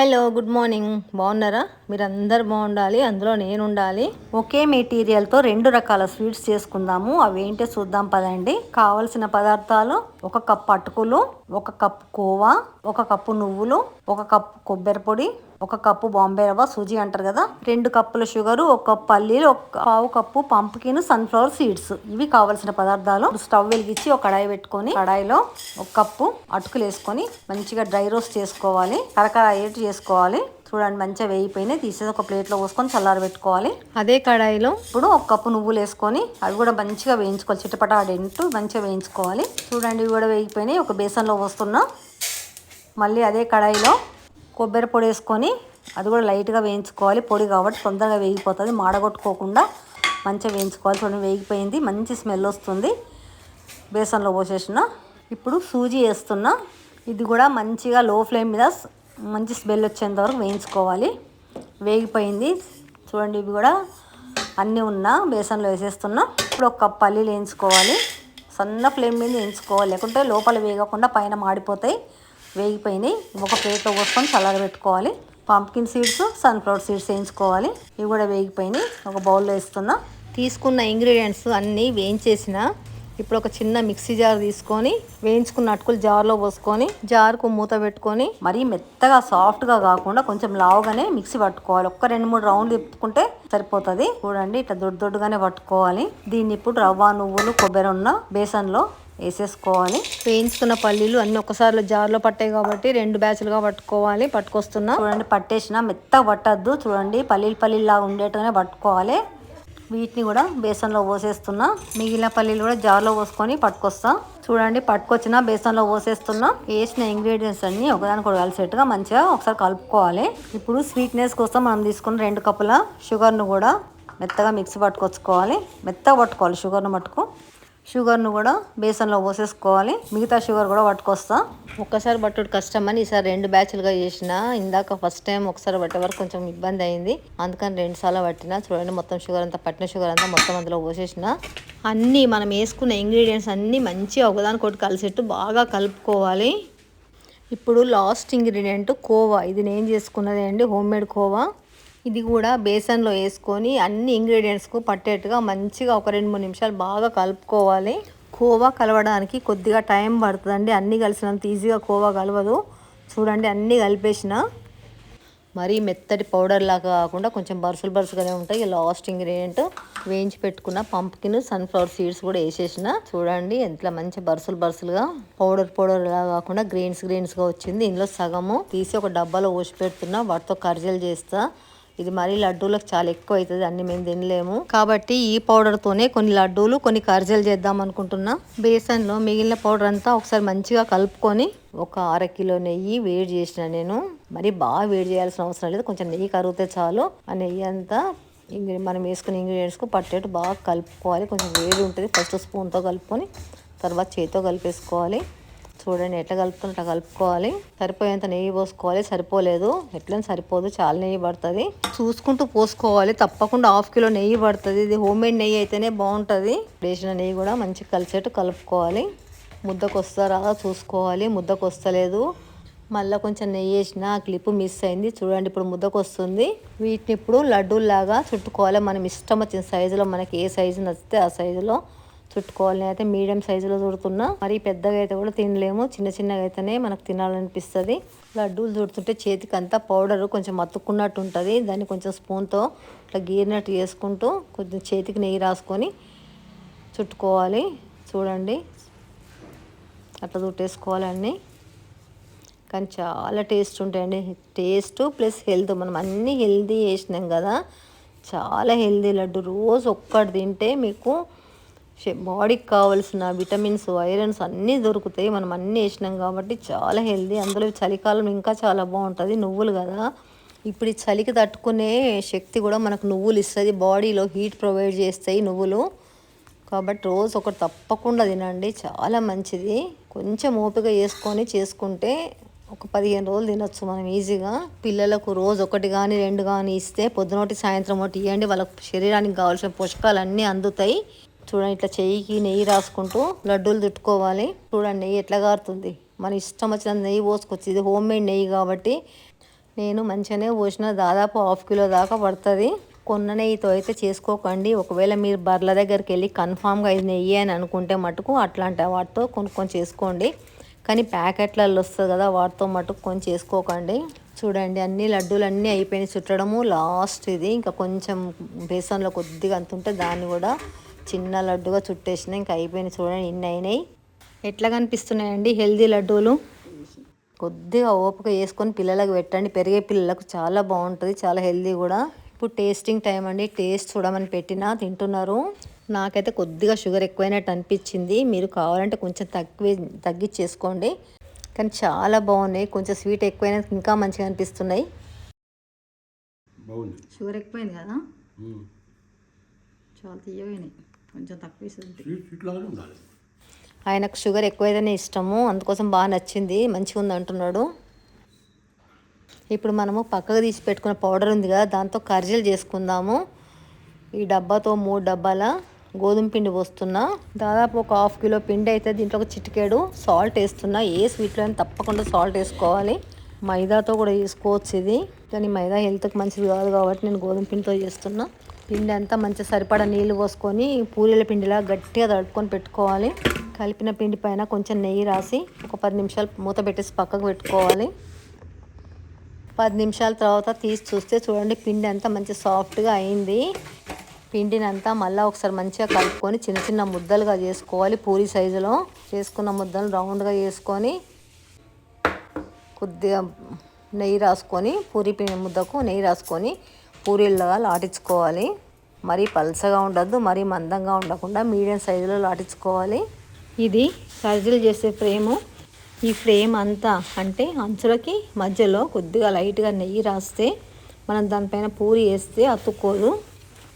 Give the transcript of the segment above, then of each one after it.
Hello good morning బాగున్నారా? మీరు అందరు బాగుండాలి అందులో నేను ఉండాలి ఒకే మెటీరియల్తో రెండు రకాల స్వీట్స్ చేసుకుందాము. అవి ఏంటో చూద్దాం పదండి. కావలసిన పదార్థాలు ఒక కప్ అటుకులు ఒక కప్పు కోవా ఒక కప్పు నువ్వులు ఒక కప్పు కొబ్బరి పొడి ఒక కప్పు బాంబే రవ్వ సూజీ అంటారు కదా. రెండు కప్పుల షుగర్ ఒక కప్పు పల్లీలు ఒక పావు కప్పు పంప్కిన్ సన్ఫ్లవర్ సీడ్స్. ఇవి కావలసిన పదార్థాలు. స్టవ్ వెలిగించి ఒక కడాయి పెట్టుకొని కడాయిలో ఒక కప్పు అటుకులు వేసుకొని మంచిగా డ్రై రోస్ట్ చేసుకోవాలి. కరకర అయ్యేట్టు చేసుకోవాలి. చూడండి మంచిగా వేయిపోయినాయి తీసేసి ఒక ప్లేట్లో పోసుకొని చల్లారి పెట్టుకోవాలి. అదే కడాయిలో ఇప్పుడు ఒక కప్పు నువ్వులు వేసుకొని అవి కూడా మంచిగా వేయించుకోవాలి. చిట్టపట ఆడేంటూ మంచిగా వేయించుకోవాలి. చూడండి ఇవి కూడా వేగిపోయినాయి. ఒక బేసన్లో పోస్తున్నా మళ్ళీ అదే కడాయిలో కొబ్బరి పొడి వేసుకొని అది కూడా లైట్గా వేయించుకోవాలి. పొడి కాబట్టి తొందరగా వేగిపోతుంది. మాడగొట్టుకోకుండా మంచిగా వేయించుకోవాలి. చూడండి వేగిపోయింది. మంచి స్మెల్ వస్తుంది. బేసన్లో పోసేసిన. ఇప్పుడు సూజీ వేస్తున్నా. ఇది కూడా మంచిగా లో ఫ్లేమ్ మీద మంచి స్మెల్ వచ్చేంత వరకు వేయించుకోవాలి. వేగిపోయింది. చూడండి ఇవి కూడా అన్నీ ఉన్నా బేసన్లో వేసేస్తున్నా. ఇప్పుడు ఒక కప్ పల్లీలు వేయించుకోవాలి. సన్న ఫ్లేమ్ మీద వేయించుకోవాలి. లేకుంటే లోపల వేగకుండా పైన మాడిపోతాయి. వేగిపోయినాయి. ఒక ప్లేట్లో పోసుకొని చల్లారబెట్టుకోవాలి పంప్కిన్ సీడ్స్ సన్ఫ్లవర్ సీడ్స్ వేయించుకోవాలి. ఇవి కూడా వేగిపోయినాయి. ఒక బౌల్లో వేస్తున్నా. తీసుకున్న ఇంగ్రీడియంట్స్ అన్నీ వేయించేసిన ఇప్పుడు ఒక చిన్న మిక్సీ జార్ తీసుకొని వేయించుకున్న అటుకులు జార్లో పోసుకొని జార్కు మూత పెట్టుకొని మరీ మెత్తగా సాఫ్ట్గా కాకుండా కొంచెం లావుగానే మిక్సీ పట్టుకోవాలి. ఒక్క రెండు మూడు రౌండ్లు తిప్పుకుంటే సరిపోతుంది. చూడండి ఇట్లా దొడ్డు దొడ్డుగానే పట్టుకోవాలి. దీన్ని ఇప్పుడు రవ్వ నువ్వులు కొబ్బరి ఉన్న బేసన్లో వేసేసుకోవాలి. వేయించుకున్న పల్లీలు అన్ని ఒకసారి జార్లో పట్టాయి కాబట్టి రెండు బ్యాచ్లుగా పట్టుకోవాలి పట్టుకొస్తున్నా. చూడండి పట్టేసిన మెత్తగా పట్టద్దు. చూడండి పల్లీలు పల్లీలు లాగా ఉండేట్టుగానే పట్టుకోవాలి. వీటిని కూడా బేసన్లో పోసేస్తున్నా. మిగిలిన పల్లీలు కూడా జార్లో పోసుకొని పట్టుకొస్తా. చూడండి పట్టుకొచ్చిన బేసన్లో పోసేస్తున్నా. వేసిన ఇంగ్రీడియంట్స్ అన్ని ఒకదానికి కూడా కలిసేట్టుగా మంచిగా ఒకసారి కలుపుకోవాలి. ఇప్పుడు స్వీట్నెస్ కోసం మనం తీసుకున్న రెండు కప్పుల షుగర్ను కూడా మెత్తగా మిక్సీ పట్టుకొచ్చుకోవాలి. మెత్తగా పట్టుకోవాలి షుగర్ను మట్టుకు. షుగర్ను కూడా బేసన్లో పోసేసుకోవాలి. మిగతా షుగర్ కూడా పట్టుకొస్తా. ఒక్కసారి పట్టుడు కష్టం అని ఈసారి రెండు బ్యాచ్లుగా చేసిన. ఇందాక ఫస్ట్ టైం ఒకసారి పట్టే వరకు కొంచెం ఇబ్బంది అయింది. అందుకని రెండు సార్లు పట్టిన. చూడండి మొత్తం షుగర్ అంతా పట్టిన షుగర్ అంతా మొత్తం అందులో పోసేసిన. అన్నీ మనం వేసుకున్న ఇంగ్రీడియంట్స్ అన్నీ మంచిగా ఒకదానికొకటి కలిసేట్టు బాగా కలుపుకోవాలి. ఇప్పుడు లాస్ట్ ఇంగ్రీడియంట్ కోవా. ఇది నేను చేసుకున్నది అండి హోమ్ మేడ్ కోవా. ఇది కూడా బేసన్లో వేసుకొని అన్ని ఇంగ్రీడియంట్స్కు పట్టేట్టుగా మంచిగా ఒక రెండు మూడు నిమిషాలు బాగా కలుపుకోవాలి. కోవా కలవడానికి కొద్దిగా టైం పడుతుందండి. అన్నీ కలిసినంత ఈజీగా కోవా కలవదు. చూడండి అన్నీ కలిపేసిన. మరీ మెత్తటి పౌడర్ లాగా కాకుండా కొంచెం బరుసులు బరుసుగానే ఉంటాయి. లాస్ట్ ఇంగ్రీడియంట్ వేయించి పెట్టుకున్న పంప్కిన్ సన్ఫ్లవర్ సీడ్స్ కూడా వేసేసిన. చూడండి ఎంత మంచి బరుసులు బరుసులుగా పౌడర్ పౌడర్ లాగా కాకుండా గ్రీన్స్ గ్రీన్స్గా వచ్చింది. ఇందులో సగము తీసి ఒక డబ్బాలో పోసి పెడుతున్నా. వాటితో కర్జలు చేస్తా. ఇది మరీ లడ్డూలకు చాలా ఎక్కువ అవుతుంది అన్ని మేము తినలేము. కాబట్టి ఈ పౌడర్తోనే కొన్ని లడ్డూలు కొన్ని కర్జలు చేద్దాం అనుకుంటున్నా. బేసన్లో మిగిలిన పౌడర్ అంతా ఒకసారి మంచిగా కలుపుకొని ఒక అర కిలో నెయ్యి వేడి చేసిన నేను. మరి బాగా వేడి చేయాల్సిన అవసరం లేదు కొంచెం నెయ్యి కరిగితే చాలు. ఆ నెయ్యి అంతా ఇంగ్రీ మనం వేసుకున్న ఇంగ్రీడియంట్స్కు పట్టేట్టు బాగా కలుపుకోవాలి. కొంచెం వేడి ఉంటుంది ఫస్ట్ స్పూన్తో కలుపుకొని తర్వాత చేతితో కలిపేసుకోవాలి. చూడండి ఎట్లా కలుపుతుంది అట్లా కలుపుకోవాలి. సరిపోయేంత నెయ్యి పోసుకోవాలి. సరిపోలేదు. ఎట్లనే సరిపోదు. చాలా నెయ్యి పడుతుంది. చూసుకుంటూ పోసుకోవాలి. తప్పకుండా హాఫ్ కిలో నెయ్యి పడుతుంది. ఇది హోమ్ మేడ్ నెయ్యి అయితేనే బాగుంటుంది. వేసిన నెయ్యి కూడా మంచిగా కలిసేట్టు కలుపుకోవాలి. ముద్దకు వస్తారా చూసుకోవాలి. ముద్దకు వస్తలేదు మళ్ళీ కొంచెం నెయ్యి వేసిన క్లిప్ మిస్ అయింది. చూడండి ఇప్పుడు ముద్దకు వస్తుంది వీటిని ఇప్పుడు లడ్డూలాగా చుట్టుకోవాలి. మనం ఇష్టం వచ్చిన సైజులో మనకి ఏ సైజు నచ్చితే ఆ సైజులో చుట్టుకోవాలి. అయితే మీడియం సైజులో చుడుతున్నా. మరి పెద్దగా అయితే కూడా తినలేము. చిన్న చిన్నగా అయితేనే మనకు తినాలనిపిస్తుంది. లడ్డూలు చుడుతుంటే చేతికి అంతా పౌడర్ కొంచెం అతుక్కున్నట్టు ఉంటుంది. దాన్ని కొంచెం స్పూన్తో ఇట్లా గీరినట్టు చేసుకుంటూ కొంచెం చేతికి నెయ్యి రాసుకొని చుట్టుకోవాలి. చూడండి. అట్లా చుట్టేసుకోవాలన్నీ కానీ చాలా టేస్ట్ ఉంటాయండి. Taste plus health. మనం అన్నీ హెల్దీ వేసినాం కదా. చాలా హెల్దీ లడ్డు. రోజు ఒక్కటి తింటే మీకు బాడీకి కావాల్సిన విటమిన్స్ ఐరన్స్ అన్నీ దొరుకుతాయి. మనం అన్నీ వేసినాం కాబట్టి చాలా హెల్దీ అందులో చలికాలం ఇంకా చాలా బాగుంటుంది. నువ్వులు కదా. ఇప్పుడు ఈ చలికి తట్టుకునే శక్తి కూడా మనకు నువ్వులు ఇస్తుంది. బాడీలో హీట్ ప్రొవైడ్ చేస్తాయి నువ్వులు. కాబట్టి రోజు ఒకటి తప్పకుండా తినండి. చాలా మంచిది. కొంచెం ఓపిక వేసుకొని చేసుకుంటే ఒక పదిహేను రోజులు తినొచ్చు మనం ఈజీగా పిల్లలకు రోజు ఒకటి కానీ రెండు కానీ ఇస్తే పొద్దునోటి సాయంత్రం ఒకటి ఇవ్వండి వాళ్ళ శరీరానికి కావాల్సిన పోషకాలు అన్నీ అందుతాయి. చూడండి ఇట్లా చెయ్యికి నెయ్యి రాసుకుంటూ లడ్డూలు చుట్టుకోవాలి చూడండి నెయ్యి ఎట్లా గారుతుంది. మన ఇష్టం వచ్చిన నెయ్యి పోసుకోవచ్చు ఇది హోమ్ మేడ్ నెయ్యి కాబట్టి నేను మంచిగానే పోసిన. దాదాపు హాఫ్ కిలో దాకా పడుతుంది. కొన్న నెయ్యితో అయితే చేసుకోకండి. ఒకవేళ మీరు బర్ల దగ్గరికి వెళ్ళి కన్ఫామ్గా ఇది నెయ్యి అని అనుకుంటే మటుకు అట్లాంటి వాటితో కొనుక్కొని చేసుకోండి. కానీ ప్యాకెట్లలో వస్తుంది కదా వాటితో మటుకు కొని చేసుకోకండి. చూడండి అన్ని లడ్డూలు అన్నీ అయిపోయినాయి. చుట్టడము లాస్ట్ ఇది. ఇంకా కొంచెం బేసన్లో కొద్దిగా అంత ఉంటే దాన్ని కూడా చిన్న లడ్డుగా చుట్టేసిన ఇంకా అయిపోయినాయి చూడండి ఇన్ని అయినాయి. ఎట్లా కనిపిస్తున్నాయండి హెల్దీ లడ్డూలు? కొద్దిగా ఓపిక వేసుకొని పిల్లలకు పెట్టండి. పెరిగే పిల్లలకు చాలా బాగుంటుంది చాలా హెల్దీ కూడా. ఇప్పుడు టేస్టింగ్ టైం అండి టేస్ట్ చూడమని పెట్టినా తింటున్నారు. నాకైతే కొద్దిగా షుగర్ ఎక్కువైనట్టు అనిపించింది. మీరు కావాలంటే కొంచెం తక్కువ తగ్గించేసుకోండి. కానీ చాలా బాగున్నాయి కొంచెం స్వీట్ ఎక్కువైనా ఇంకా మంచిగా అనిపిస్తున్నాయి. బాగుంది షుగర్ ఎక్కువైంది కదా. చాలా తీయమైనాయి కొంచెం తక్కువ వేసింది స్వీట్ స్వీట్ లాగానే ఉండాలి ఆయనకు షుగర్ ఎక్కువైతేనే ఇష్టము అందుకోసం బాగా నచ్చింది మంచిగా ఉంది అంటున్నాడు. ఇప్పుడు మనము పక్కకు తీసి పెట్టుకున్న పౌడర్ ఉంది కదా దాంతో కర్జీలు చేసుకుందాము. ఈ డబ్బాతో మూడు డబ్బాల గోధుమ పిండి పోస్తున్నా. దాదాపు ఒక హాఫ్ కిలో పిండి అయితే దీంట్లో ఒక చిటికేడు సాల్ట్ వేస్తున్నా. ఏ స్వీట్లో అయినా తప్పకుండా సాల్ట్ వేసుకోవాలి. మైదాతో కూడా వేసుకోవచ్చు ఇది. కానీ మైదా హెల్త్కి మంచిది కాదు కాబట్టి నేను గోధుమ పిండితో చేస్తున్నా. పిండి అంతా మంచిగా సరిపడా నీళ్ళు పోసుకొని పూరీల పిండిలా గట్టిగా తడుపుకొని పెట్టుకోవాలి. కలిపిన పిండి పైన కొంచెం నెయ్యి రాసి ఒక పది నిమిషాలు మూత పెట్టేసి పక్కకు పెట్టుకోవాలి. పది నిమిషాల తర్వాత తీసి చూస్తే చూడండి పిండి అంతా మంచి సాఫ్ట్గా అయింది. పిండిని అంతా మళ్ళీ ఒకసారి మంచిగా కలుపుకొని చిన్న చిన్న ముద్దలుగా చేసుకోవాలి పూరి సైజులో. చేసుకున్న ముద్దలు రౌండ్గా చేసుకొని కొద్దిగా నెయ్యి రాసుకొని పూరి పిండి ముద్దకు నెయ్యి రాసుకొని పూరీలుగా లాటించుకోవాలి మరీ పల్సగా ఉండద్దు మరీ మందంగా ఉండకుండా మీడియం సైజులో లాటించుకోవాలి ఇది సర్జీలు చేసే ఫ్రేము. ఈ ఫ్రేమ్ అంతా అంటే అంచులకి మధ్యలో కొద్దిగా లైట్గా నెయ్యి రాస్తే మనం దానిపైన పూరి వేస్తే అతుక్కోదు.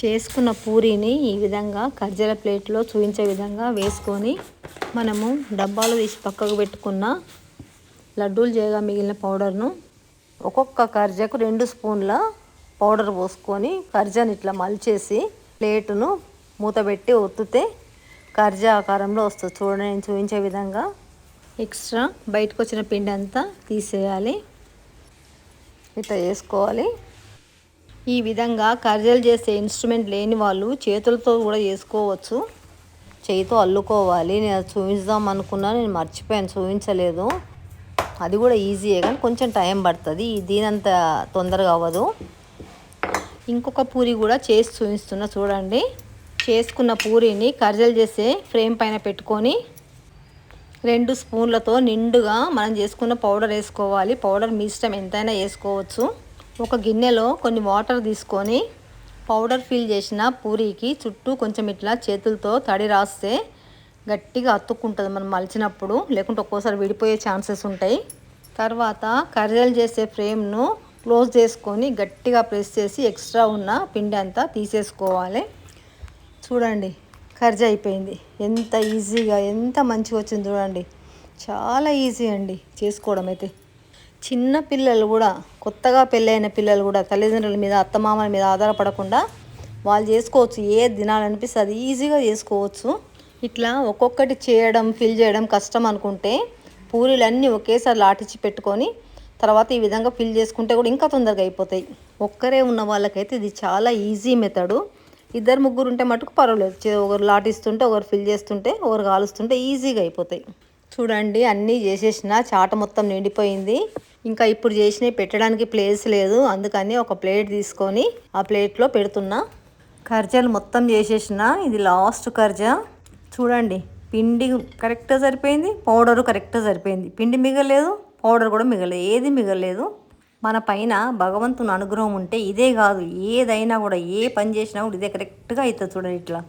చేసుకున్న పూరీని ఈ విధంగా కర్జల ప్లేట్లో చూపించే విధంగా వేసుకొని మనము డబ్బాలో తీసి పక్కకు పెట్టుకున్న లడ్డూలు చేయగా మిగిలిన పౌడర్ను ఒక్కొక్క కర్జకు రెండు స్పూన్ల పౌడర్ పోసుకొని కర్జాని ఇట్లా మలిచేసి ప్లేటును మూతబెట్టి ఒత్తితే కర్జా ఆకారంలో వస్తుంది. చూడండి నేను చూపించే విధంగా. ఎక్స్ట్రా బయటకు వచ్చిన పిండి అంతా తీసేయాలి. ఇట్లా చేసుకోవాలి. ఈ విధంగా కర్జలు చేసే ఇన్స్ట్రుమెంట్ లేని వాళ్ళు చేతులతో కూడా చేసుకోవచ్చు. చేయితో అల్లుకోవాలి. నేను చూపిద్దాం చూపించుదాం అనుకున్నా నేను మర్చిపోయాను చూపించలేదు. అది కూడా ఈజీయే కానీ కొంచెం టైం పడుతుంది. దీనంత తొందరగా అవ్వదు. ఇంకొక పూరి కూడా చేసి చూపిస్తున్నా చూడండి. చేసుకున్న పూరిని కర్జలు చేసే ఫ్రేమ్ పైన పెట్టుకొని రెండు స్పూన్లతో నిండుగా మనం చేసుకున్న పౌడర్ వేసుకోవాలి. పౌడర్ మీ ఇష్టం ఎంతైనా వేసుకోవచ్చు. ఒక గిన్నెలో కొన్ని వాటర్ తీసుకొని పౌడర్ ఫిల్ చేసిన పూరీకి చుట్టూ కొంచెం ఇట్లా చేతులతో తడి రాస్తే గట్టిగా అతుక్కుంటుంది మనం మలిచినప్పుడు. లేకుంటే ఒక్కోసారి విడిపోయే ఛాన్సెస్ ఉంటాయి. తర్వాత కర్రలు చేసే ఫ్రేమ్ను క్లోజ్ చేసుకొని గట్టిగా ప్రెస్ చేసి ఎక్స్ట్రా ఉన్న పిండి అంతా తీసేసుకోవాలి. చూడండి కర్జ అయిపోయింది. ఎంత ఈజీగా ఎంత మంచిగా వచ్చింది చూడండి. చాలా ఈజీ అండి చేసుకోవడం అయితే. చిన్న పిల్లలు కూడా కొత్తగా పెళ్ళైన పిల్లలు కూడా తల్లిదండ్రుల మీద అత్తమామల మీద ఆధారపడకుండా వాళ్ళు చేసుకోవచ్చు. ఏ దినాలనిపిస్తే అది ఈజీగా చేసుకోవచ్చు. ఇట్లా ఒక్కొక్కటి చేయడం ఫిల్ చేయడం కష్టం అనుకుంటే పూరీలన్నీ ఒకేసారి లాటించి పెట్టుకొని తర్వాత ఈ విధంగా ఫిల్ చేసుకుంటే కూడా ఇంకా తొందరగా అయిపోతాయి. ఒక్కరే ఉన్న వాళ్ళకైతే ఇది చాలా ఈజీ మెథడు. ఇద్దరు ముగ్గురు ఉంటే మటుకు పర్వాలేదు. ఒకరు లాటిస్తుంటే ఒకరు ఫిల్ చేస్తుంటే ఒకరు కాలుస్తుంటే ఈజీగా అయిపోతాయి. చూడండి అన్నీ చేసేసిన చాట మొత్తం నిండిపోయింది. ఇంకా ఇప్పుడు చేసినవి పెట్టడానికి ప్లేస్ లేదు. అందుకని ఒక ప్లేట్ తీసుకొని ఆ ప్లేట్లో పెడుతున్నా. కర్జాలు మొత్తం చేసేసిన. ఇది లాస్ట్ కర్జా చూడండి పిండి కరెక్ట్గా సరిపోయింది పౌడరు కరెక్ట్గా సరిపోయింది. పిండి మిగలేదు. పౌడర్ కూడా మిగలేదు ఏది మిగలేదు మన పైన భగవంతుని అనుగ్రహం ఉంటే ఇదే కాదు. ఏదైనా కూడా ఏ పని చేసినా కూడా ఇదే కరెక్ట్గా అవుతుంది చూడండి ఇట్లా.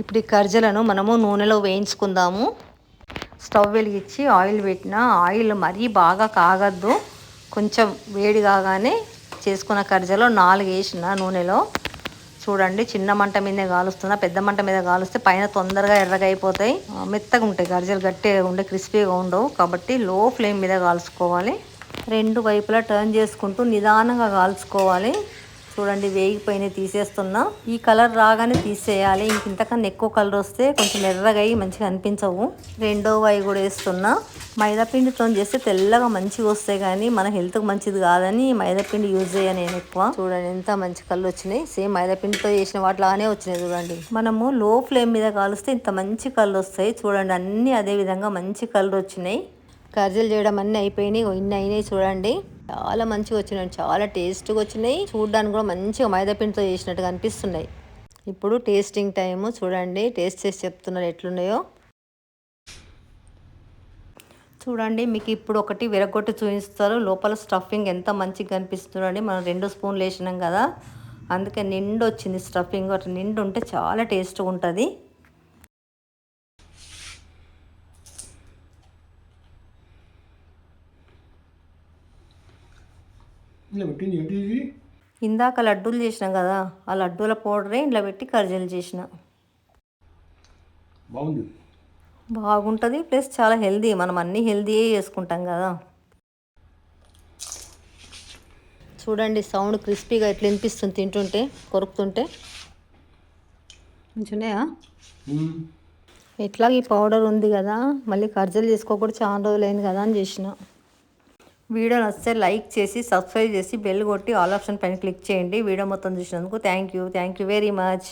ఇప్పుడు ఈ కర్జలను మనము నూనెలో వేయించుకుందాము. స్టవ్ వెలిగించి ఆయిల్ పెట్టిన ఆయిల్ మరీ బాగా కాగద్దు. కొంచెం వేడి కాగానే చేసుకున్న కర్జలో నాలుగు వేసిన నూనెలో చూడండి చిన్న మంట మీదే కాలుస్తున్నా పెద్ద మంట మీద కాలుస్తే పైన తొందరగా ఎర్రగా అయిపోతాయి మెత్తగా ఉంటాయి గర్జలు గట్టిగా ఉండే క్రిస్పీగా ఉండవు. కాబట్టి లో ఫ్లేమ్ మీద కాల్చుకోవాలి రెండు వైపులా టర్న్ చేసుకుంటూ నిదానంగా కాల్చుకోవాలి చూడండి వేగిపోయిన తీసేస్తున్నా. ఈ కలర్ రాగానే తీసేయాలి. ఇంక ఇంతకన్నా ఎక్కువ కలర్ వస్తే కొంచెం ఎర్రగా అయ్యి మంచిగా అనిపించవు. రెండో వై కూడా వేస్తున్నా. మైదాపిండితో చేస్తే తెల్లగా మంచిగా వస్తాయి కానీ మన హెల్త్కి మంచిది కాదని మైదాపిండి యూజ్ చేయను నేను ఎక్కువ. చూడండి ఎంత మంచి కళ్ళు వచ్చినాయి. సేమ్ మైదాపిండితో చేసిన వాటిలాగానే వచ్చినాయి చూడండి. మనము లో ఫ్లేమ్ మీద కాలుస్తే ఇంత మంచి కళ్ళు వస్తాయి. చూడండి అన్నీ అదే విధంగా మంచి కలర్ వచ్చినాయి. కర్జలు చేయడం అన్నీ అయిపోయినాయి. ఇన్ని అయినాయి చూడండి. చాలా మంచిగా వచ్చినాయి చాలా టేస్ట్గా వచ్చినాయి. చూడడానికి కూడా మంచిగా మైదాపిండితో చేసినట్టుగా అనిపిస్తున్నాయి. ఇప్పుడు టేస్టింగ్ టైము చూడండి టేస్ట్ చేసి చెప్తున్నారు ఎట్లున్నాయో. చూడండి మీకు ఇప్పుడు ఒకటి విరగొట్టి చూపిస్తారు. లోపల స్టఫింగ్ ఎంత మంచిగా కనిపిస్తుందండి మనం రెండు స్పూన్లు వేసినాం కదా అందుకే నిండు వచ్చింది స్టఫింగ్ అట్లా నిండు ఉంటే చాలా టేస్ట్గా ఉంటుంది. ఇలా పెట్టింది ఏంటి ఇది? ఇందాక లడ్డూలు చేసినాం కదా ఆ లడ్డూల పౌడరే ఇంట్లో పెట్టి కర్జలు చేసిన. బాగుంది. బాగుంటుంది ప్లస్ చాలా హెల్దీ మనం అన్నీ హెల్దీయే చేసుకుంటాం కదా. చూడండి సౌండ్ క్రిస్పీగా ఎట్లా వినిపిస్తుంది తింటుంటే కొరుకుతుంటే. మంచిగా మ్మ్. ఎట్లా ఈ పౌడర్ ఉంది కదా మళ్ళీ కర్జలు చేసుకోకూడదు చాలా రోజులైంది కదా అని చేసిన. వీడియో నచ్చితే లైక్ చేసి సబ్స్క్రైబ్ చేసి బెల్ కొట్టి ఆల్ ఆప్షన్ పైన క్లిక్ చేయండి. వీడియో మొత్తం చూసినందుకు thank you. Thank you very much.